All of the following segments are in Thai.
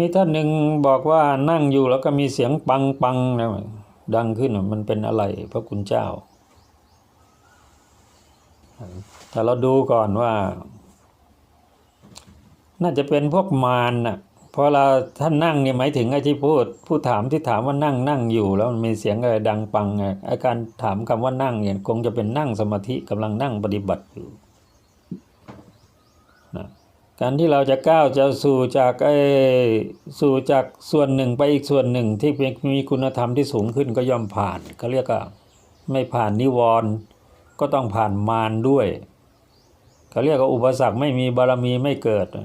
มีท่านหนึ่งบอกว่านั่งอยู่แล้วก็มีเสียงปังปังนะดังขึ้นมันเป็นอะไรพระคุณเจ้า แต่เราดูก่อนว่า น่าจะเป็นพวกมารน่ะเพราะเราท่านนั่งเนี่ยหมายถึงไอ้ที่พูด ผู้ถามที่ถามว่านั่งนั่งอยู่ แล้วมันมีเสียงอะไรดังปังไงไอ้การถามคำว่านั่งเนี่ยคงจะเป็นนั่งสมาธิกำลังนั่งปฏิบัติอยู่นะ การที่เราจะก้าวจะสู่จากไอ้สู่จากส่วนหนึ่งไปอีกส่วนหนึ่งที่มีคุณธรรมที่สูงขึ้นก็ย่อมผ่านเขาเรียกว่าไม่ผ่านนิวรณ์ก็ต้องผ่านมารด้วยเขาเรียกว่าอุปสรรคไม่มีบารมีไม่เกิดน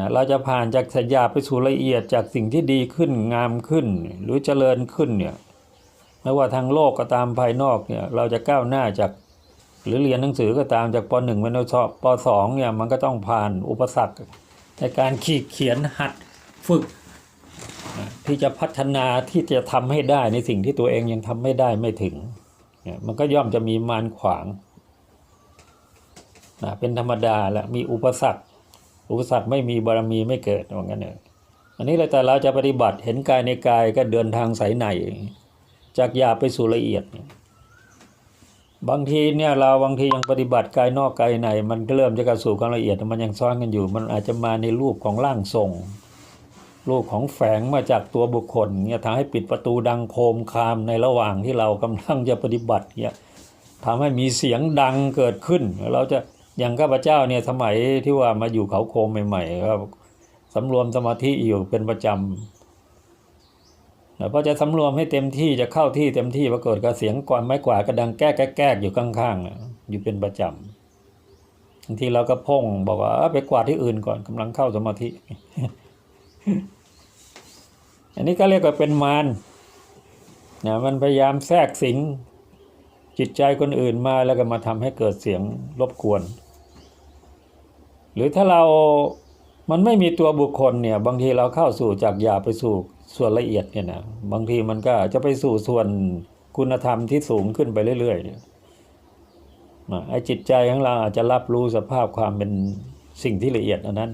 ะเราจะผ่านจากสัญญาไปสู่ละเอียดจากสิ่งที่ดีขึ้นงามขึ้น หรือเจริญขึ้นเนี่ยไม่ว่าทางโลกก็ตามภายนอกเนี่ยเราจะก้าวหน้าจาก หรือเรียนหนังสือก็ตามจากปหนึ่งเป็นปสองเนี่ยมันก็ต้องผ่านอุปสรรคในการขีดเขียนหัดฝึก ที่จะพัฒนาที่จะทำให้ได้ในสิ่งที่ตัวเองยังทำไม่ได้ไม่ถึงเนี่ยมันก็ย่อมจะมีมารขวางนะเป็นธรรมดาแหละมีอุปสรรค อุปสรรคไม่มีบารมีไม่เกิดว่างั้นเนอะอันนี้เลยแต่เราจะปฏิบัติเห็นกายในกายก็เดินทางสายในจากหยาบไปสู่ละเอียดเนี่ย บางทีเนี่ยเราบางทียังปฏิบัติกายนอกกายใน มันก็เริ่มจะกระสู่ความละเอียดมันยังซ้อนกันอยู่ มันอาจจะมาในรูปของร่างทรงรูปของแฝงมาจากตัวบุคคลเนี่ยทำให้ปิดประตูดังโคมคามในระหว่างที่เรากำลังจะปฏิบัติเนี่ยทำให้มีเสียงดังเกิดขึ้น เราจะอย่างข้าพเจ้าเนี่ยสมัยที่ว่ามาอยู่เขาโคมใหม่ๆครับสำรวมสมาธิอยู่เป็นประจำ พอจะสำรวมให้เต็มที่จะเข้าที่เต็มที่ปรากฏกับเสียงก่อนไม้กวาดก็ดังแก้แก้แก้อยู่ข้างๆอยู่เป็นประจำบางทีเราก็พ่งบอกว่าไปกวาดที่อื่นก่อนกำลังเข้าสมาธิอันนี้ก็เรียกว่าเป็นมารนะมันพยายามแทรกสิงจิตใจคนอื่นมาแล้วก็มาทำให้เกิดเสียงรบกวน หรือถ้าเรามันไม่มีตัวบุคคลเนี่ย บางทีเราเข้าสู่จากหยาไปสู่ ส่วนละเอียดเนี่ยนะบางทีมันก็จะไปสู่ส่วนคุณธรรมที่สูงขึ้นไปเรื่อยๆเนี่ยไอ้จิตใจของเราอาจจะรับรู้สภาพความเป็นสิ่งที่ละเอียดอันนั้น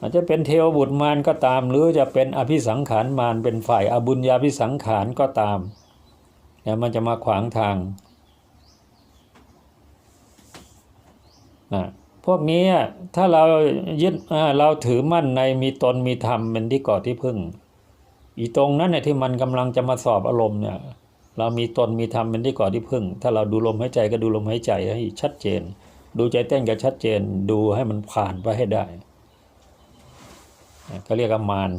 อาจจะเป็นเทวบุตรมารก็ตาม หรือจะเป็นอภิสังขารมารเป็นฝ่ายอบุญญาภิสังขารก็ตามเนี่ยมันจะมาขวางทางนะ พวกนี้ถ้าเรายึดเราถือมั่นในมีตนมีธรรมเป็นที่เกาะที่พึ่ง อีตรงนั้นเนี่ยที่มันกำลังจะมาสอบอารมณ์เนี่ย เรามีตนมีธรรมเป็นที่เกาะที่พึ่ง ถ้าเราดูลมหายใจก็ดูลมหายใจให้ชัดเจน ดูใจเต้นก็ชัดเจน ดูให้มันผ่านไปให้ได้ก็เรียกว่ามาน